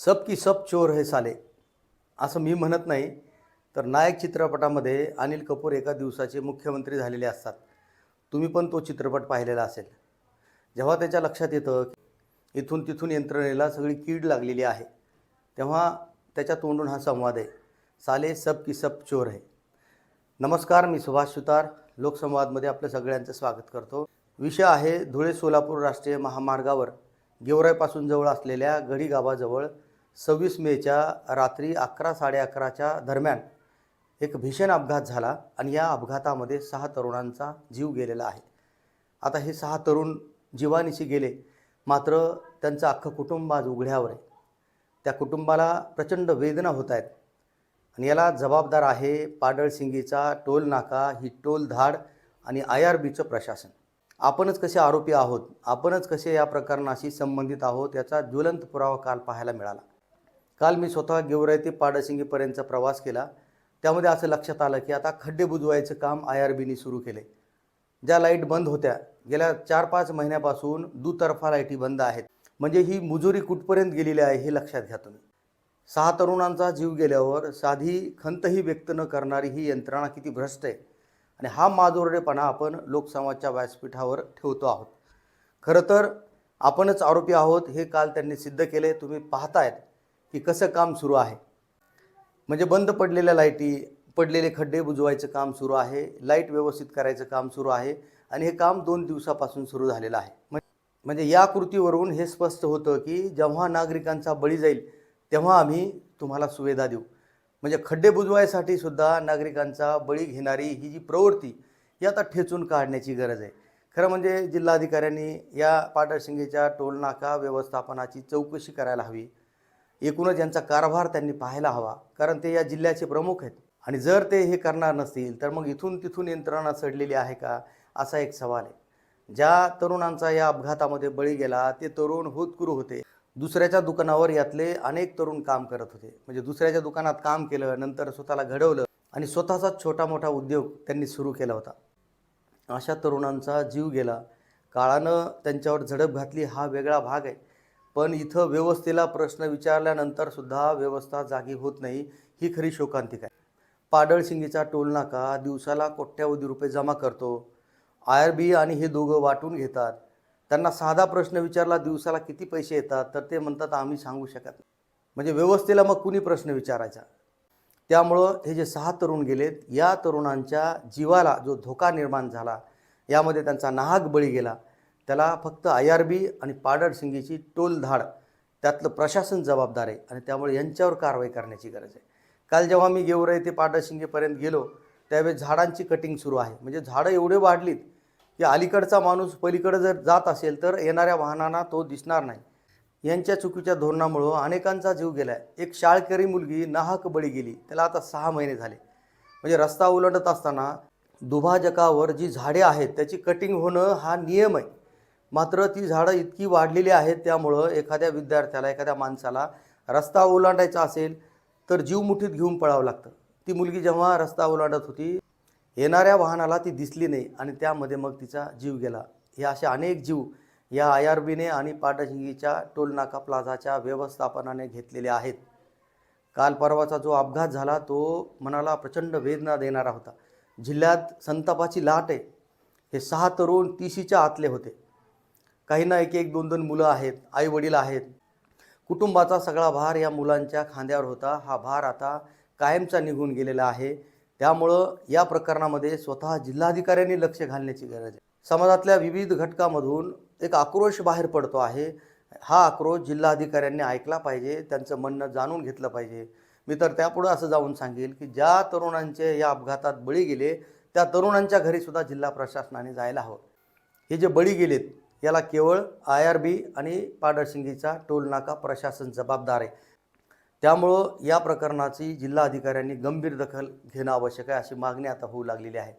सब की सब चोर हे साले असं मी म्हणत नाही. तर नायक चित्रपटामध्ये अनिल कपूर एका दिवसाचे मुख्यमंत्री झालेले असतात. तुम्ही पण तो चित्रपट पाहिलेला असेल. जेव्हा त्याच्या लक्षात येतं की इथून तिथून यंत्रणेला सगळी कीड लागलेली आहे तेव्हा त्याच्या तोंडून हा संवाद आहे. साले सब की सब चोर आहे नमस्कार मी सुभाष सुतार. लोकसंवादमध्ये आपलं सगळ्यांचं स्वागत करतो. विषय आहे धुळे सोलापूर राष्ट्रीय महामार्गावर. गेवराईपासून जवळ असलेल्या गडी गावाजवळ सव्वीस मेच्या रात्री अकरा साडे अकराच्या दरम्यान एक भीषण अपघात झाला आणि या अपघातामध्ये सहा तरुणांचा जीव गेलेला आहे. आता हे सहा तरुण जीवानिशी गेले मात्र त्यांचं अख्खं कुटुंब आज उघड्यावर आहे. त्या कुटुंबाला प्रचंड वेदना होत आहेत आणि याला जबाबदार आहे पाडळसिंगीचा टोल नाका ही टोल धाड आणि आय आर बीचं प्रशासन. आपणच कसे आरोपी आहोत? आपणच कसे या प्रकरणाशी संबंधित आहोत? याचा ज्वलंत पुरावा काल पाहायला मिळाला. काल मी स्वतः गेवराई ते पाडळसिंगीपर्यंतचा प्रवास केला. त्यामध्ये असं लक्षात आलं की आता खड्डे बुजवायचं काम आय आर बीने सुरू केले ज्या लाइट बंद होत्या गेल्या चार पाच महिन्यापासून दुतर्फा लाईटी बंद आहेत. म्हणजे ही मुजुरी कुठपर्यंत गेलेली आहे हे लक्षात घ्या तुम्ही. सहा तरुणांचा जीव गेल्यावर साधी खंतही व्यक्त न करणारी ही यंत्रणा किती भ्रष्ट आहे. आणि हा माजोरडेपणा आपण लोकसंवादच्या व्यासपीठावर ठेवतो आहोत. खरं तर आपणच आरोपी आहोत हे काल त्यांनी सिद्ध केले तुम्ही पाहतायत. की कसं काम सुरू आहे? म्हणजे बंद पडलेल्या लाईटी पडलेले खड्डे बुजवायचं काम सुरू आहे लाइट व्यवस्थित करायचं काम सुरू आहे आणि हे काम दोन दिवसापासून सुरू झालेलं आहे. म्हणजे या कृतीवरून हे स्पष्ट होतं की जेव्हा नागरिकांचा बळी जाईल तेव्हा आम्ही तुम्हाला सुविधा देऊ. म्हणजे खड्डे बुजवायसाठी सुद्धा नागरिकांचा बळी घेणारी ही जी प्रवृत्ती ही आता ठेचून काढण्याची गरज आहे. खरं म्हणजे जिल्हाधिकाऱ्यांनी या पाटरशिंगेच्या टोलनाका व्यवस्थापनाची चौकशी करायला हवी. एकूणच यांचा कारभार त्यांनी पाहायला हवा कारण ते या जिल्ह्याचे प्रमुख आहेत. आणि जर ते हे करणार नसतील तर मग इथून तिथून यंत्रणा सडलेली आहे का असा एक सवाल आहे. ज्या तरुणांचा या अपघातामध्ये बळी गेला ते तरुण होतकुरू होते. दुसऱ्याच्या दुकानावर यातले अनेक तरुण काम करत होते. म्हणजे दुसऱ्याच्या दुकानात काम केलं नंतर स्वतःला घडवलं आणि स्वतःचा छोटा मोठा उद्योग त्यांनी सुरू केला होता. अशा तरुणांचा जीव गेला. काळानं त्यांच्यावर झडप घातली हा वेगळा भाग आहे. पण इथं व्यवस्थेला प्रश्न विचारल्यानंतर सुद्धा व्यवस्था जागी होत नाही ही खरी शोकांतिक आहे. पाडळसिंगीचा टोलनाका दिवसाला कोट्यावधी रुपये जमा करतो. आय आर बी आणि हे दोघं वाटून घेतात. त्यांना साधा प्रश्न विचारला दिवसाला किती पैसे येतात? तर ते म्हणतात आम्ही सांगू शकत नाही. म्हणजे व्यवस्थेला मग कुणी प्रश्न विचारायचा? त्यामुळं हे जे सहा तरुण गेलेत या तरुणांच्या जीवाला जो धोका निर्माण झाला यामध्ये त्यांचा नाहक बळी गेला. त्याला फक्त आय आर बी आणि पाडळसिंगीची टोलधाड त्यातलं प्रशासन जबाबदार आहे आणि त्यामुळे यांच्यावर कारवाई करण्याची गरज आहे. काल जेव्हा मी गेवराई ते पाडळसिंगेपर्यंत गेलो त्यावेळेस झाडांची कटिंग सुरू आहे. म्हणजे झाडं एवढे वाढलीत की अलीकडचा माणूस पलीकडे जर जात असेल तर येणाऱ्या वाहनांना तो दिसणार नाही. यांच्या चुकीच्या धोरणामुळं अनेकांचा जीव गेला आहे एक शाळकरी मुलगी नाहक बळी गेली. त्याला आता सहा महिने झाले. म्हणजे रस्ता उलटत असताना दुभाजकावर जी झाडे आहेत त्याची कटिंग होणं हा नियम आहे. मात्र ती झाडं इतकी वाढलेली आहेत त्यामुळं एखाद्या विद्यार्थ्याला एखाद्या माणसाला रस्ता ओलांडायचा असेल तर जीव मुठीत घेऊन पळावं लागतं. ती मुलगी जेव्हा रस्ता ओलांडत होती येणाऱ्या वाहनाला ती दिसली नाही आणि त्यामध्ये मग तिचा जीव गेला. हे असे अनेक जीव या आय आर बीने आणि पाटशिंगीच्या टोलनाका प्लाझाच्या व्यवस्थापनाने घेतलेले आहेत. काल परवाचा जो अपघात झाला तो मनाला प्रचंड वेदना देणारा होता. जिल्ह्यात संतापाची लाट आहे. हे सहा तरुण तिशीच्या आतले होते. काहींना एक एक दोन दोन मुलं आहेत आई वडील आहेत. कुटुंबाचा सगळा भार या मुलांच्या खांद्यावर होता. हा भार आता कायमचा निघून गेलेला आहे. त्यामुळं या प्रकरणामध्ये स्वतः जिल्हाधिकाऱ्यांनी लक्ष घालण्याची गरज आहे. समाजातल्या विविध घटकामधून एक आक्रोश बाहेर पडतो आहे. हा आक्रोश जिल्हाधिकाऱ्यांनी ऐकला पाहिजे त्यांचं म्हणणं जाणून घेतलं पाहिजे. मी तर त्यापुढं असं जाऊन सांगेल की ज्या तरुणांचे या अपघातात बळी गेले त्या तरुणांच्या घरीसुद्धा जिल्हा प्रशासनाने जायला हवं. हे जे बळी गेलेत याला केवळ आय आर बी आणि पाडरशिंगीचा टोलनाका प्रशासन जबाबदार आहे. त्यामुळं या प्रकरणाची जिल्हा अधिकाऱ्यांनी गंभीर दखल घेणं आवश्यक आहे अशी मागणी आता होऊ लागलेली आहे.